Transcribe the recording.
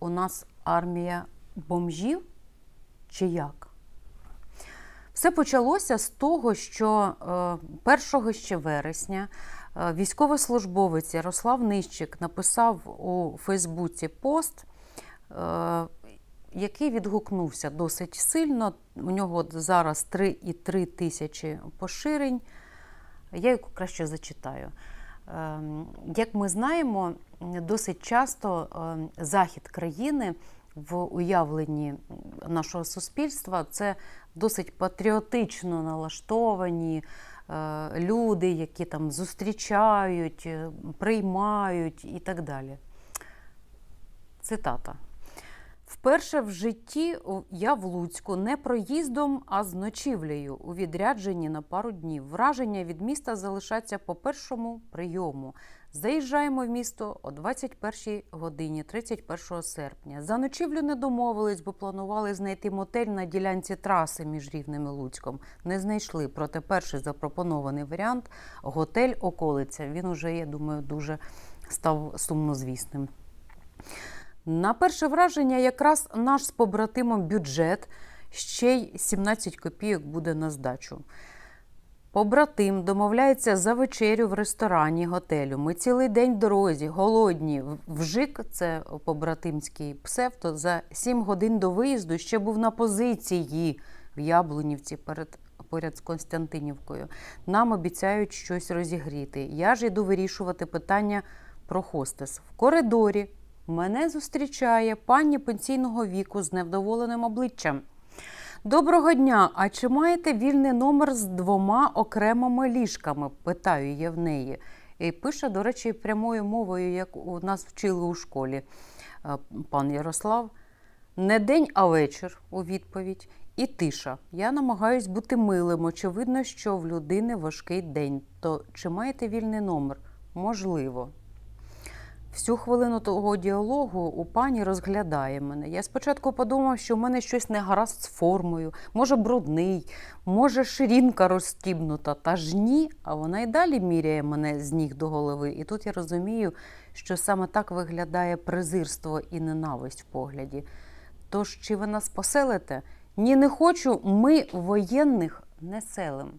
у нас армія бомжів чи як? Все почалося з того, що е, 1 ще вересня е, військовослужбовець Ярослав Нищик написав у Фейсбуці пост, е, який відгукнувся досить сильно. У нього зараз 3,3 тисячі поширень. Я його краще зачитаю. Ем, Як ми знаємо, досить часто ем, захід країни в уявленні нашого суспільства це досить патріотично налаштовані е, люди, які там зустрічають, е, приймають і так далі. Цитата. Вперше в житті я в Луцьку не проїздом, а з ночівлею у відрядженні на пару днів. Враження від міста залишаться по першому прийому. Заїжджаємо в місто о 21 годині 31 серпня. За ночівлю не домовились, бо планували знайти мотель на ділянці траси між Рівнем і Луцьком. Не знайшли. Проте перший запропонований варіант готель околиця. Він уже, я думаю, дуже став сумнозвісним. На перше враження, якраз наш з побратимом бюджет ще й 17 копійок буде на здачу. Побратим домовляється за вечерю в ресторані готелю. Ми цілий день в дорозі, голодні. Вжик, це побратимський псевдо, за 7 годин до виїзду ще був на позиції в Яблунівці перед, поряд з Константинівкою. Нам обіцяють щось розігріти. Я ж іду вирішувати питання про хостес. В коридорі мене зустрічає пані пенсійного віку з невдоволеним обличчям. Доброго дня! А чи маєте вільний номер з двома окремими ліжками? питаю я в неї. І пише, до речі, прямою мовою, як у нас вчили у школі е, пан Ярослав. Не день, а вечір у відповідь. І тиша. Я намагаюсь бути милим. Очевидно, що в людини важкий день. То чи маєте вільний номер? Можливо. Всю хвилину того діалогу у пані розглядає мене. Я спочатку подумав, що в мене щось не гаразд з формою, може брудний, може ширинка розстібнута. Та ж ні, а вона й далі міряє мене з ніг до голови. І тут я розумію, що саме так виглядає презирство і ненависть в погляді. Тож чи ви нас поселите? Ні, не хочу, ми воєнних не селим.